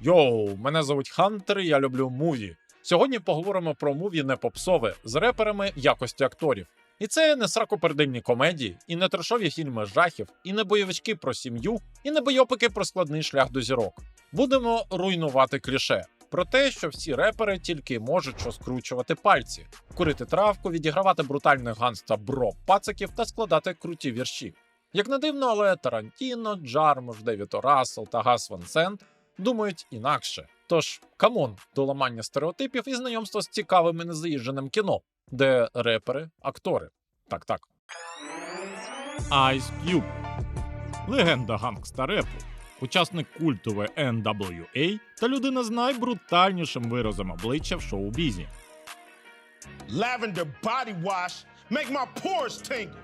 Йоу, мене звуть Хантер, я люблю муві. Сьогодні поговоримо про муві не попсове з реперами якості акторів. І це не сракопердильні комедії, і не трешові фільми жахів, і не бойовички про сім'ю, і не бойопики про складний шлях до зірок. Будемо руйнувати кліше про те, що всі репери тільки можуть що скручувати пальці, курити травку, відігравати брутальних ганста бро пациків та складати круті вірші. Як не дивно, але Тарантіно, Джармуш, Девіто Рассел та Гас Ван Сент думають інакше. Тож, камон, до ламання стереотипів і знайомство з цікавим і незаїждженим кіно, де репери, актори. Так, так. Ice Cube. Легенда гангста репу. Учасник культової NWA та людина з найбрутальнішим виразом обличчя в шоу-бізі. Lavender body wash make my pores tingle.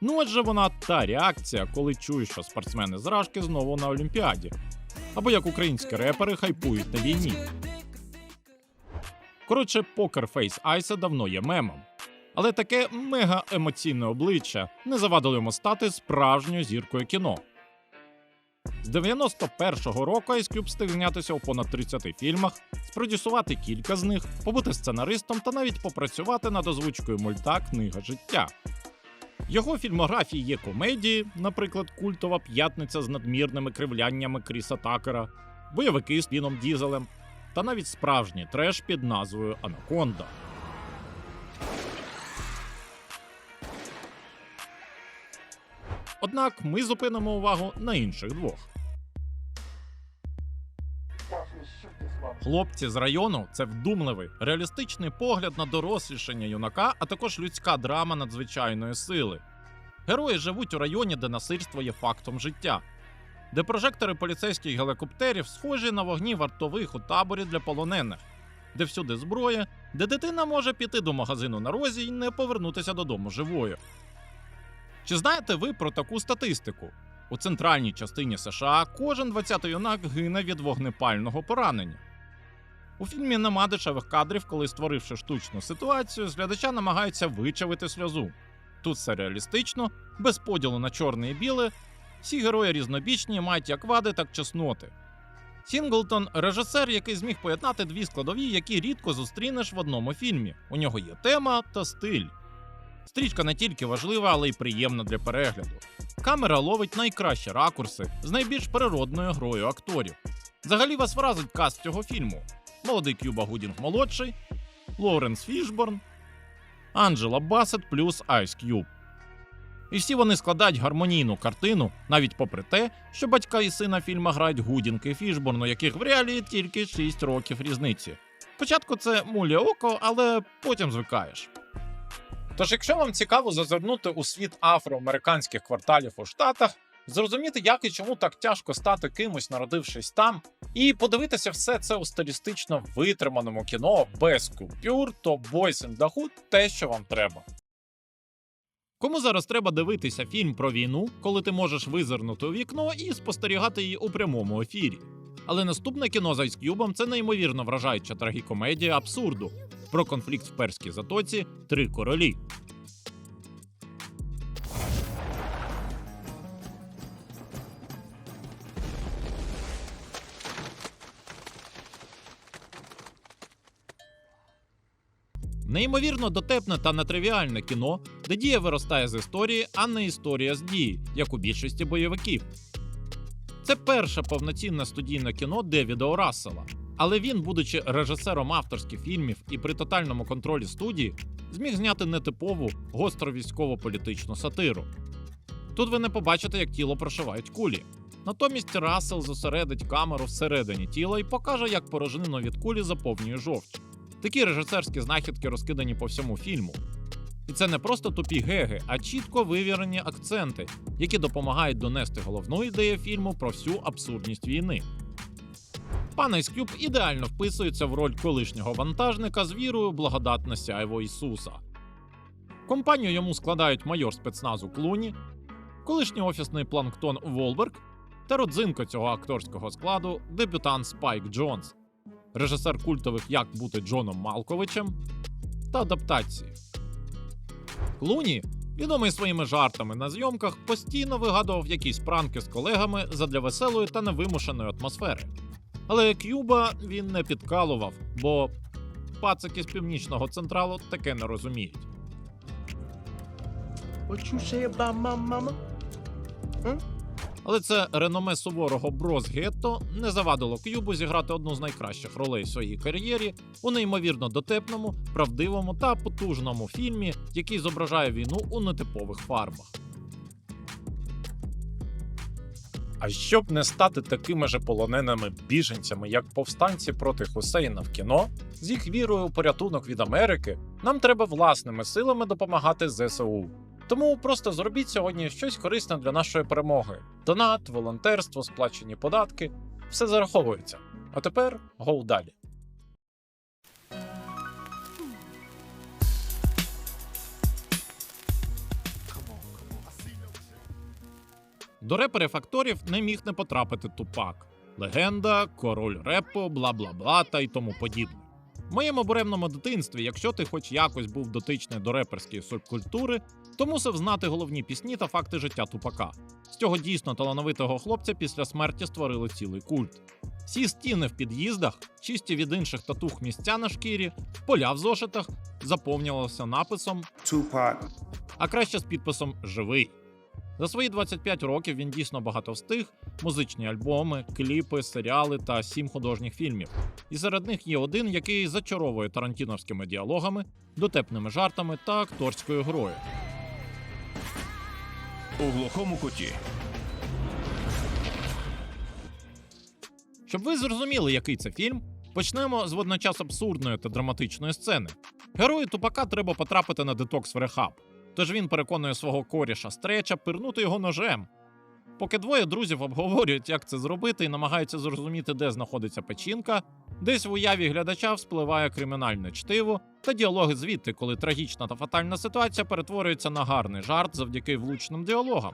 Ну адже вона та реакція, коли чуєш, що спортсмени з Рашки знову на Олімпіаді. Або як українські репери хайпують на війні. Коротше, покер Фейс Айса давно є мемом. Але таке мега емоційне обличчя не завадило йому стати справжньою зіркою кіно. З 91-го року Ice Cube встиг знятися у понад 30 фільмах, спродюсувати кілька з них, побути сценаристом та навіть попрацювати над озвучкою мульта Книга життя. Його фільмографії є комедії, наприклад, культова п'ятниця з надмірними кривляннями Кріса Такера, бойовики з Піном Дізелем та навіть справжній треш під назвою Анаконда. Однак ми зупинимо увагу на інших двох. Хлопці з району це вдумливий, реалістичний погляд на дорослішання юнака, а також людська драма надзвичайної сили. Герої живуть у районі, де насильство є фактом життя, де прожектори поліцейських гелікоптерів схожі на вогні вартових у таборі для полонених, де всюди зброя, де дитина може піти до магазину на розі і не повернутися додому живою. Чи знаєте ви про таку статистику? У центральній частині США кожен 20-й юнак гине від вогнепального поранення. У фільмі нема дешевих кадрів, коли, створивши штучну ситуацію, з глядача намагаються вичавити сльозу. Тут все реалістично, без поділу на чорне і біле. Всі герої різнобічні мають як вади, так чесноти. Сінглтон режисер, який зміг поєднати дві складові, які рідко зустрінеш в одному фільмі. У нього є тема та стиль. Стрічка не тільки важлива, але й приємна для перегляду. Камера ловить найкращі ракурси з найбільш природною грою акторів. Взагалі вас вразить каст цього фільму: молодий Кюба Гудінг молодший, Лоуренс Фішборн, Анджела Басет плюс Айс К'юб. І всі вони складають гармонійну картину, навіть попри те, що батька і сина фільма грають Гудінг і Фішборн, у яких в реалії тільки 6 років різниці. Спочатку це муля око, але потім звикаєш. Тож, якщо вам цікаво зазирнути у світ афроамериканських кварталів у Штатах, зрозуміти, як і чому так тяжко стати кимось, народившись там, і подивитися все це у стилістично витриманому кіно без купюр, то Boys in the Hood – те, що вам треба. Кому зараз треба дивитися фільм про війну, коли ти можеш визирнути у вікно і спостерігати її у прямому ефірі? Але наступне кіно з Айскюбом це неймовірно вражаюча трагікомедія абсурду про конфлікт в перській затоці Три королі. Неймовірно дотепне та нетривіальне кіно, де дія виростає з історії, а не історія з дії, як у більшості бойовиків. Це перше повноцінне студійне кіно Девіда О. Рассела. Але він, будучи режисером авторських фільмів і при тотальному контролі студії, зміг зняти нетипову гостро військово-політичну сатиру. Тут ви не побачите, як тіло прошивають кулі. Натомість Рассел зосередить камеру всередині тіла і покаже, як порожнину від кулі заповнює жовч. Такі режисерські знахідки розкидані по всьому фільму. І це не просто тупі геги, а чітко вивірені акценти, які допомагають донести головну ідею фільму про всю абсурдність війни. Пан Айскюб ідеально вписується в роль колишнього вантажника з вірою в благодатне сяйво Ісуса. Компанію йому складають майор спецназу Клуні, колишній офісний планктон Волберг та родзинка цього акторського складу дебютант Спайк Джонс, режисер культових Як бути Джоном Малковичем та адаптації. Клуні Відомий своїми жартами на зйомках, постійно вигадував якісь пранки з колегами задля веселої та невимушеної атмосфери. Але К'юба він не підкалував, бо пацики з північного централу таке не розуміють. What you say about? Але це реноме суворого Брос Гетто не завадило К'юбу зіграти одну з найкращих ролей в своїй кар'єрі у неймовірно дотепному, правдивому та потужному фільмі, який зображає війну у нетипових фарбах. А щоб не стати такими же полоненими біженцями, як повстанці проти Хусейна в кіно, з їх вірою у порятунок від Америки, нам треба власними силами допомагати ЗСУ. Тому просто зробіть сьогодні щось корисне для нашої перемоги: донат, волонтерство, сплачені податки все зараховується. А тепер гоу далі. До реперів акторів не міг не потрапити тупак. Легенда, король репу, бла бла бла та й тому подібне. В моєму буремному дитинстві, якщо ти хоч якось був дотичний до реперської субкультури, то мусив знати головні пісні та факти життя тупака. З цього дійсно талановитого хлопця після смерті створили цілий культ. Всі стіни в під'їздах, чисті від інших татух місця на шкірі, поля в зошитах заповнювалися написом, Tupac. а краще з підписом Живий. За свої 25 років він дійсно багато встиг: музичні альбоми, кліпи, серіали та сім художніх фільмів. І серед них є один, який зачаровує тарантіновськими діалогами, дотепними жартами та акторською грою. У глухому куті. Щоб ви зрозуміли, який це фільм, почнемо з водночас абсурдної та драматичної сцени. Герою тупака треба потрапити на детокс в рехаб. Тож він переконує свого коріша стреча пирнути його ножем. Поки двоє друзів обговорюють, як це зробити, і намагаються зрозуміти, де знаходиться печінка, десь в уяві глядача вспливає кримінальне чтиво та діалоги звідти, коли трагічна та фатальна ситуація перетворюється на гарний жарт завдяки влучним діалогам.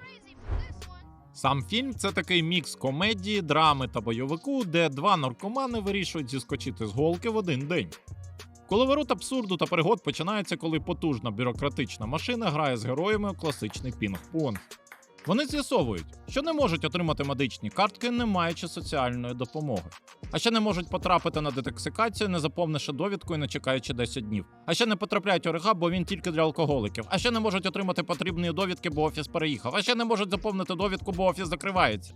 Сам фільм це такий мікс комедії, драми та бойовику, де два наркомани вирішують зіскочити з голки в один день. Коловорот абсурду та пригод починається, коли потужна бюрократична машина грає з героями у класичний пінг-понг. Вони з'ясовують, що не можуть отримати медичні картки, не маючи соціальної допомоги. А ще не можуть потрапити на детоксикацію, не заповнивши довідку і не чекаючи 10 днів. А ще не потрапляють у рехаб, бо він тільки для алкоголиків. А ще не можуть отримати потрібні довідки, бо офіс переїхав. А ще не можуть заповнити довідку, бо офіс закривається.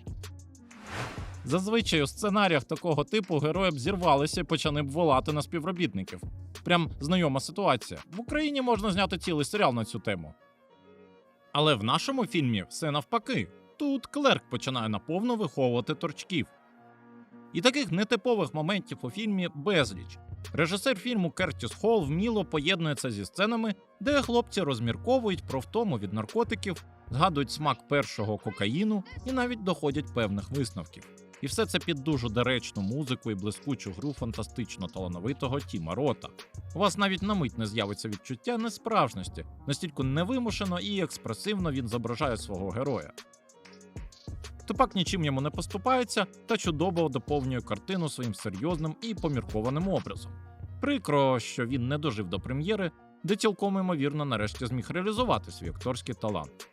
Зазвичай у сценаріях такого типу герої б зірвалися і почали б волати на співробітників. Прям знайома ситуація. В Україні можна зняти цілий серіал на цю тему. Але в нашому фільмі все навпаки. Тут клерк починає наповно виховувати торчків. І таких нетипових моментів у фільмі безліч. Режисер фільму Кертіс Холл вміло поєднується зі сценами, де хлопці розмірковують про втому від наркотиків, згадують смак першого кокаїну і навіть доходять певних висновків. І все це під дуже доречну музику і блискучу гру фантастично талановитого Тіма Рота. У вас навіть на мить не з'явиться відчуття несправжності, настільки невимушено і експресивно він зображає свого героя. Тупак нічим йому не поступається та чудово доповнює картину своїм серйозним і поміркованим образом. Прикро, що він не дожив до прем'єри, де цілком ймовірно нарешті зміг реалізувати свій акторський талант.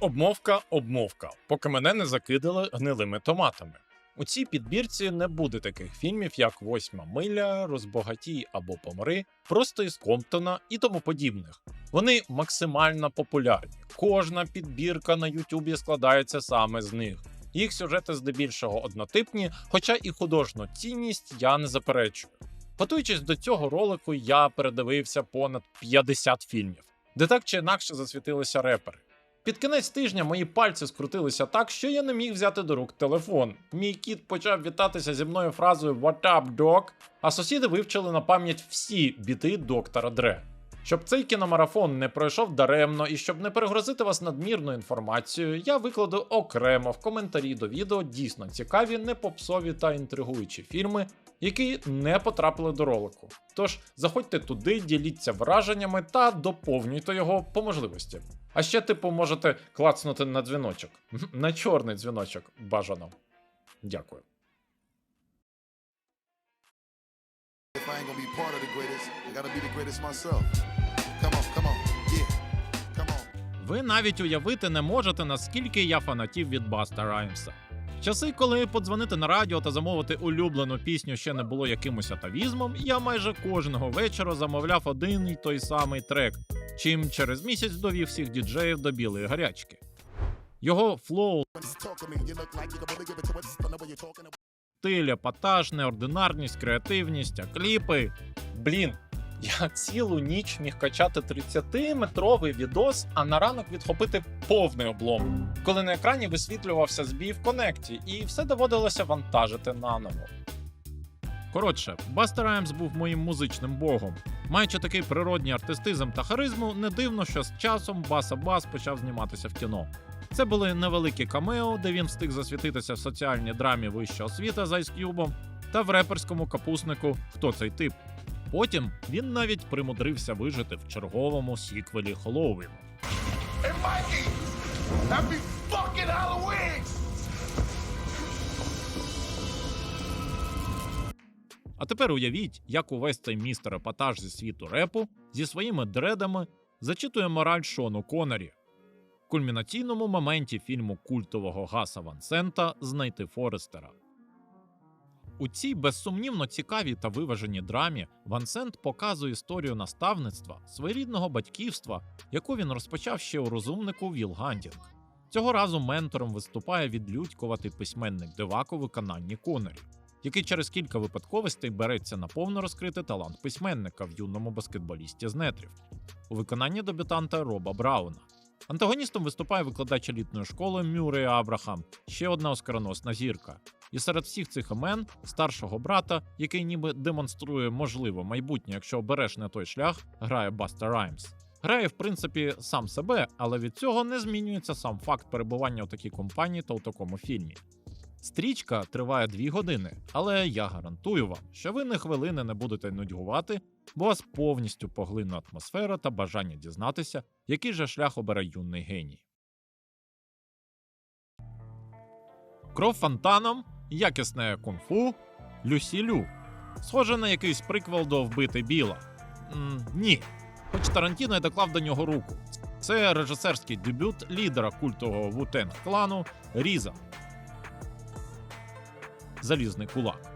Обмовка, обмовка, поки мене не закидали гнилими томатами. У цій підбірці не буде таких фільмів, як Восьма миля, Розбогатій або Помри, просто із Комптона і тому подібних. Вони максимально популярні. Кожна підбірка на Ютубі складається саме з них. Їх сюжети здебільшого однотипні, хоча і художню цінність я не заперечую. Готуючись до цього ролику, я передивився понад 50 фільмів, де так чи інакше засвітилися репери. Під кінець тижня мої пальці скрутилися так, що я не міг взяти до рук телефон. Мій кіт почав вітатися зі мною фразою «What up, dog?», а сусіди вивчили на пам'ять всі біти доктора Дре. Щоб цей кіномарафон не пройшов даремно і щоб не перегрозити вас надмірною інформацією, я викладу окремо в коментарі до відео дійсно цікаві, непопсові та інтригуючі фільми, які не потрапили до ролику. Тож заходьте туди, діліться враженнями та доповнюйте його по можливості. А ще, типу, можете клацнути на дзвіночок. На чорний дзвіночок бажано. Дякую. Ви навіть уявити не можете, наскільки я фанатів від Баста Раймса. Часи, коли подзвонити на радіо та замовити улюблену пісню ще не було якимось атавізмом, я майже кожного вечора замовляв один і той самий трек, чим через місяць довів всіх діджеїв до білої гарячки. Його флоу, стиль, епатаж, неординарність, креативність, а кліпи. Блін, я цілу ніч міг качати 30-метровий відос, а на ранок відхопити повний облом, коли на екрані висвітлювався збій в конекті, і все доводилося вантажити наново. Коротше, Бастер Раймс був моїм музичним богом. Маючи такий природній артистизм та харизму, не дивно, що з часом Баса Бас почав зніматися в кіно. Це були невеликі камео, де він встиг засвітитися в соціальній драмі вища освіта з Ice Cube та в реперському капуснику Хто цей тип. Потім він навіть примудрився вижити в черговому сіквелі Холлоуіну. А тепер уявіть, як увесь цей містер епатаж зі світу репу зі своїми дредами зачитує мораль Шону Конорі. В кульмінаційному моменті фільму культового Гаса Ван Сента Знайти Форестера. У цій безсумнівно цікавій та виваженій драмі Ван Сент показує історію наставництва, своєрідного батьківства, яку він розпочав ще у розумнику Віл Гандінг. Цього разу ментором виступає відлюдькуватий письменник Девак у виконанні Конорі який через кілька випадковостей береться на повно розкрити талант письменника в юному баскетболісті з нетрів у виконанні дебютанта Роба Брауна. Антагоністом виступає викладач елітної школи Мюррей Абрахам, ще одна оскароносна зірка. І серед всіх цих імен старшого брата, який ніби демонструє можливо майбутнє, якщо обереш не той шлях, грає Баста Раймс. Грає, в принципі, сам себе, але від цього не змінюється сам факт перебування у такій компанії та у такому фільмі. Стрічка триває дві години, але я гарантую вам, що ви не хвилини не будете нудьгувати, бо вас повністю поглине атмосфера та бажання дізнатися, який же шлях обере юний геній. Кров фонтаном, якісне кунг-фу, Люсі Лю. Схоже на якийсь приквел до вбити Біла. М, ні. Хоч Тарантіно й доклав до нього руку. Це режисерський дебют лідера культового Вутенг клану Різа. Залізний кулак.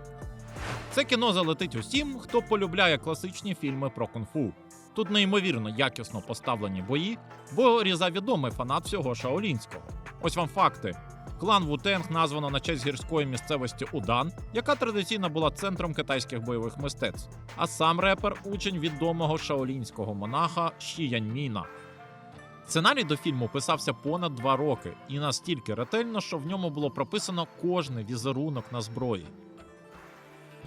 Це кіно залетить усім, хто полюбляє класичні фільми про кунг-фу. Тут неймовірно якісно поставлені бої, бо Різа відомий фанат всього шаолінського. Ось вам факти. Клан Вутенг названо на честь гірської місцевості Удан, яка традиційно була центром китайських бойових мистецтв. А сам репер учень відомого шаолінського монаха Ші Яньміна. Сценарій до фільму писався понад два роки і настільки ретельно, що в ньому було прописано кожний візерунок на зброї.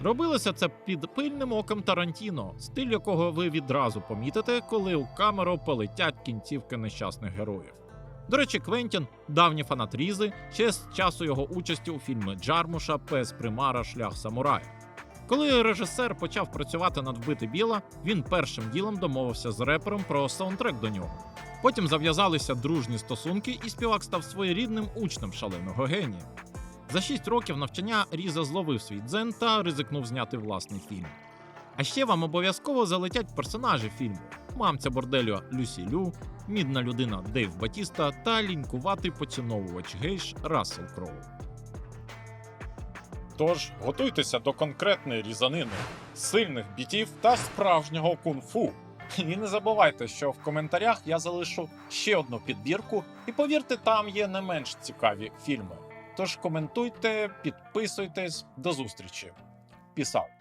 Робилося це під пильним оком Тарантіно, стиль якого ви відразу помітите, коли у камеру полетять кінцівки нещасних героїв. До речі, Квентін давній фанат Різи ще з часу його участі у фільмі Джармуша Пес Примара Шлях самурая. Коли режисер почав працювати над вбити Біла, він першим ділом домовився з репером про саундтрек до нього. Потім зав'язалися дружні стосунки, і співак став своєрідним учнем шаленого генія. За шість років навчання Різа зловив свій дзен та ризикнув зняти власний фільм. А ще вам обов'язково залетять персонажі фільму: мамця борделю Люсі Лю, мідна людина Дейв Батіста та лінькуватий поціновувач гейш Рассел Кроу. Тож готуйтеся до конкретної різанини, сильних бітів та справжнього кунг-фу. І не забувайте, що в коментарях я залишу ще одну підбірку, і повірте, там є не менш цікаві фільми. Тож коментуйте, підписуйтесь, до зустрічі. Out.